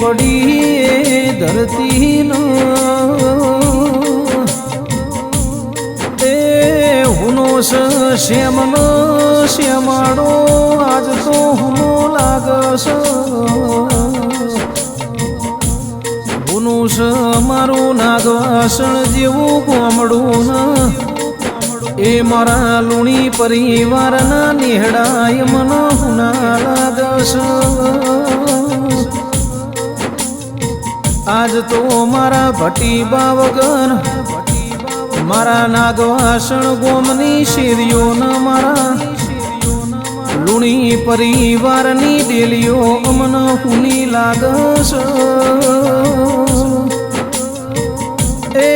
પડી એ ધરતી એ હુનો શ્યામનો શ્યામાડો આજ તો હુનો લાગસ હુનું મારું નાગવાસણ જેવું ગોમડું એ મારા લુણી પરિવારના નિહડાય મન હુના લાગશ. આજ તો મારા ભટી બાવગર. મારા નાગવાસણ ગોમની શેરીઓ ન મારા. લુણી પરિવારની ડેલીઓ અમન હુની લાગશ એ,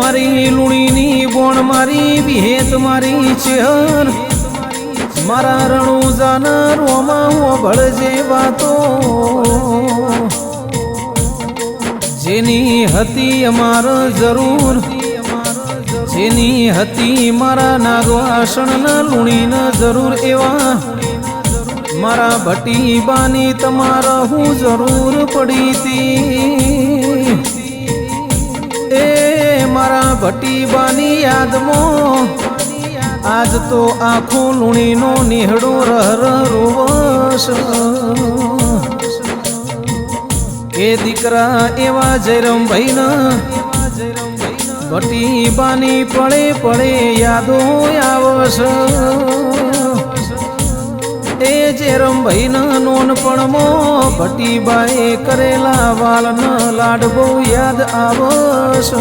મારી લુણીની બોણ, મારી વિહેત મારી ચેહર. મારા રણુ જાના રોમાં હોભળ જે વાતો. જેની હતી અમાર જરૂર, જેની હતી મારા નાગવાસણના લુણીના જરૂર એવા. મારા ભટીબાની તમારા હું જરૂર પડી હતી એ મારા ભટીબાની યાદમાં આજ તો આખો લુણીનો નિહળો રહ રોવસ એ દીકરા એવા જયરામભાઈ ના ભટીબાની પડે પડે યાદો આવશ. એ જેરમ ભાઈ ના નોનપણમાં ભટીબાએ કરેલા વાલના લાડ બહુ યાદ આવશ.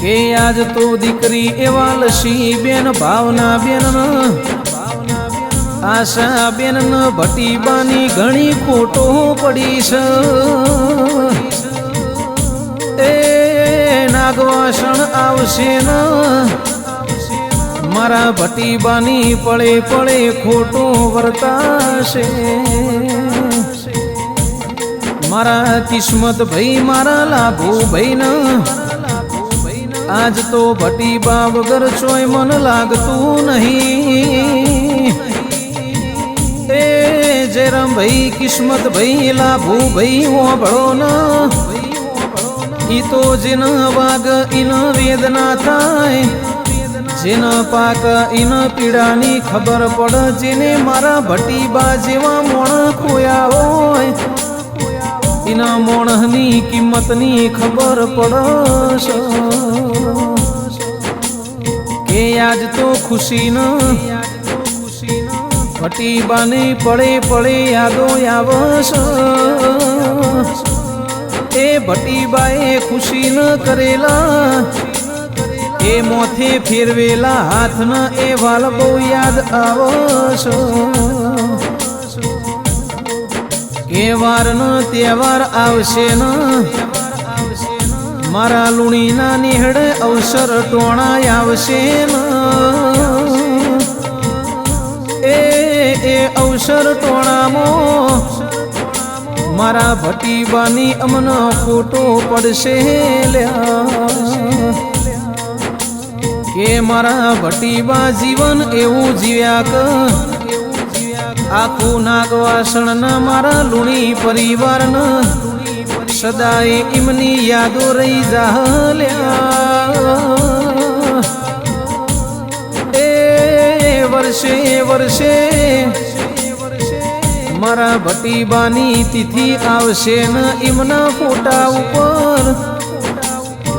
કે આજ તો દીકરી એવા લસી બેન, ભાવના બેન આશા બેન ભટીબાની ઘણી ખોટો પડી છે. એ નાગવાસણ આવશે ન. મારા ભટીબાની પળે પળે ખોટો વર્તાશે. મારા કિસ્મત ભાઈ મારા લાભો ભાઈ ન આજ તો ભટીબા વગર ચોય મન લાગતું નહીં. જેરમ ભાઈ, કિસ્મત ભાઈ, લાભુ ભાઈ ઓભળો ના ઈ તો જીન વાગ ઇન વેદના થાય. જેન પાક ઇન પીડાની ખબર પડ, જેને મારા ભટીબા જેવા મોણ ખોયા હોય. ઇના મોણની કિંમતની ખબર પડશ. કે આજ તો ખુશી ન ભટીબાને પડે પડે યાદો આવશ એ ભટીબાએ ખુશી ન કરેલા. એ મોથે ફેરવેલા હાથના એ વાલ બહુ યાદ આવશ એ વારનો તહેવાર આવશે ન. મારા લુણીના નિહળે અવસર ટોણા આવશે ન. અવસર ટોણામાં. મારા ભટીબાની અમનો ખોટો પડશે કે મારા ભટીબા જીવન એવું જીવ્યા ક. આખું નાગવાસણ મારા લુણી પરિવાર સદાય એમની યાદો રહી જાહલ્યા એ વર્ષે વર્ષે મારા ભટીબાની તિથિ આવશે ન એમના ફોટા ઉપર.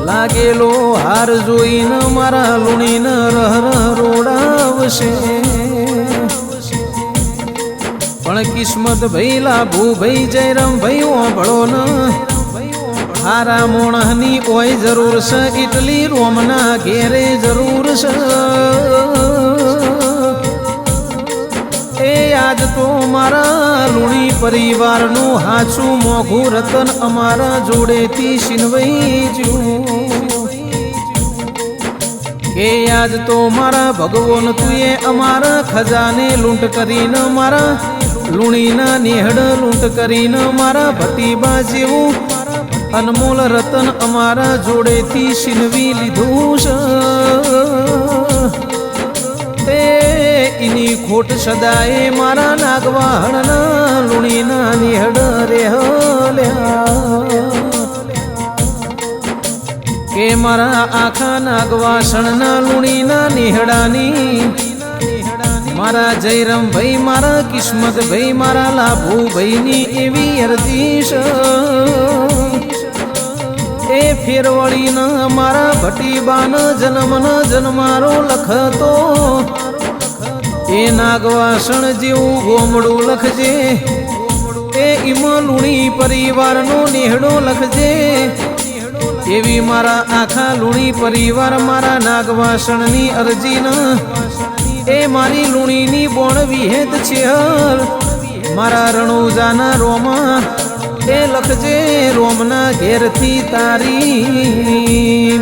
લાગેલો હાર જોઈને મારા લુણીને રહ રહ રોડાવશે. પણ કિસ્મત ભાઈ લાભુ ભાઈ જયરામ ભાઈ ઓભળો ન. હારા મોણહની ઓય જરૂર છે ઇટલી રોમના ઘેરે જરૂર છે એ આજ તો મારા પરિવારનું હાચું મોઘું રતન અમારા જોડેથી છીનવાઈ જ્યું. કે આજ તો મારા ભગવાન તુએ અમારા ખજાને લૂંટ કરીને મારા લૂણીના નેહડ લૂંટ કરીને મારા ભટીબા જેવું અનમોલ રતન અમારા જોડેથી છીનવી લીધું છે. એની ખોટ સદાય મારા નાગવાહણના લુણીના નિહડ રે કે મારા આખા નાગવાસણના લુણીના નિહડાની, મારા જયરામ ભાઈ મારા કિસ્મત ભાઈ મારા લાભુ ભાઈની એવી અરજી એ ફેરવળી ન મારા ભટીબાના જન્મ ન જન્મારો લખતો એ નાગવાસણ જેવું ગોમડું લખજે. એ ઈમ લુણી પરિવારનો નેહડો લખજે. એવી મારા આખા લુણી પરિવાર મારા નાગવાસણની અરજી એ મારી લુણીની બોણ વિહેત છે મારા રણુજાના રોમા એ લખજે રોમના ઘેરથી તારી